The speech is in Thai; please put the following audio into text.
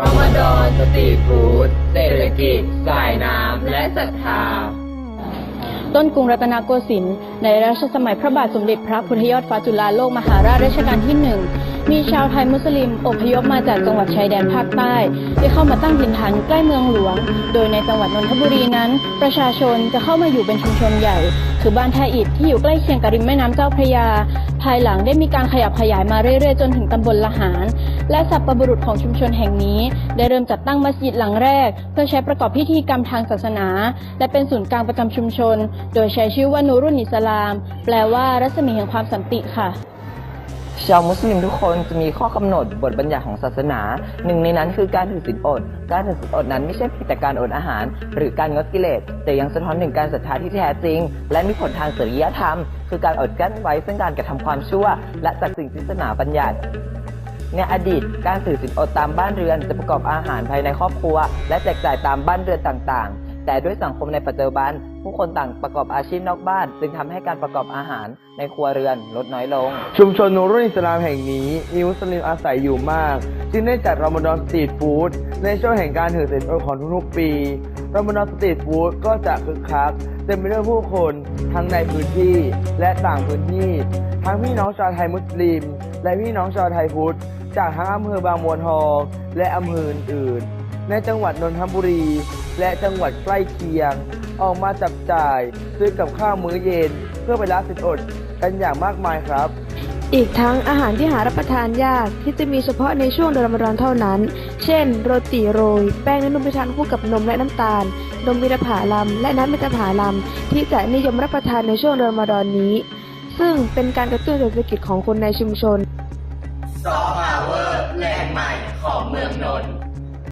รอมฎอนสตรีทฟู้ดเศรษฐกิจสายน้ำและศรัทธา ต้นกรุงรัตนโกสินทร์ในรัชสมัยพระบาทสมเด็จพระพุทธยอดฟ้าจุฬาโลกมหาราชรัชกาลที่หนึ่งมีชาวไทยมุสลิมอพยพมาจากจังหวัดชายแดนภาคใต้ ได้เข้ามาตั้งถิ่นฐานใกล้เมืองหลวง โดยในจังหวัดนนทบุรีนั้น ประชาชนจะเข้ามาอยู่เป็นชุมชนใหญ่ คือบ้านท่าอิฐที่อยู่ใกล้เคียงกับริมแม่น้ำเจ้าพระยา ภายหลังได้มีการขยับขยายมาเรื่อยๆ จนถึงตำบลละหาร และสัปบุรุษของชุมชนแห่งนี้ ได้เริ่มจัดตั้งมัสยิดหลังแรก เพื่อใช้ประกอบพิธีกรรมทางศาสนา และเป็นศูนย์กลางประจำชุมชน โดยใช้ชื่อว่านูรุนอิสลาม แปลว่ารัศมีแห่งความสันติค่ะ ชาวมุสลิมทุกคนจะมีข้อกำหนดบทบัญญัติของศาสนา หนึ่งในนั้นคือการถือศีลอด การถือศีลอดนั้นไม่ใช่เพียงแต่การอดอาหาร หรือการงดกิเลส แต่ยังสะท้อนถึงการศรัทธาที่แท้จริง และมีผลทางจริยธรรม คือการอดกั้นไว้ซึ่งการกระทำความชั่ว และจากสิ่งที่ศาสนาบัญญัติในอดีต การถือศีลอดตามบ้านเรือนจะประกอบอาหารภายในครอบครัว และแจกจ่ายตามบ้านเรือนต่างๆ แต่ด้วยสังคมในปัจจุบัน ผู้คนต่างประกอบอาชีพนอกบ้าน จึงทำให้การประกอบอาหารในครัวเรือนลดน้อยลง ชุมชนนูรุนอิสลามแห่งนี้ มีมุสลิมอาศัยอยู่มาก จึงได้จัดรอมฎอนสตรีทฟู้ดในช่วงแห่งการถือศีลอดของทุกๆปีรอมฎอนสตรีทฟู้ดก็จะคึกคักเต็มไปด้วยผู้คนทั้งในพื้นที่และต่างพื้นที่ ทั้งพี่น้องชาวไทยมุสลิม และพี่น้องชาวไทยพุทธจากทั้งอำเภอบางบัวทองและอำเภออื่นๆในจังหวัดนนทบุรี และจังหวัดใกล้เคียง ออกมาจับจ่ายซื้อกับข้าวมื้อเย็น เพื่อไปละสินอดกันอย่างมากมายครับ อีกทั้งอาหารที่หารับประทานยากที่จะมีเฉพาะในช่วงเดือนรอมฎอนเท่านั้น เช่น โรตีโรย แป้งและนมพิทานคู่กับนมและน้ำตาล นมมิตรผาลัมและน้ำมิตรผาลัมที่จะนิยมรับประทานในช่วงเดือนรอมฎอนนี้ซึ่งเป็นการกระตุ้นเศรษฐกิจของคนในชุมชน ซอฟต์พาวเวอร์แรงใหม่ของเมืองนนท์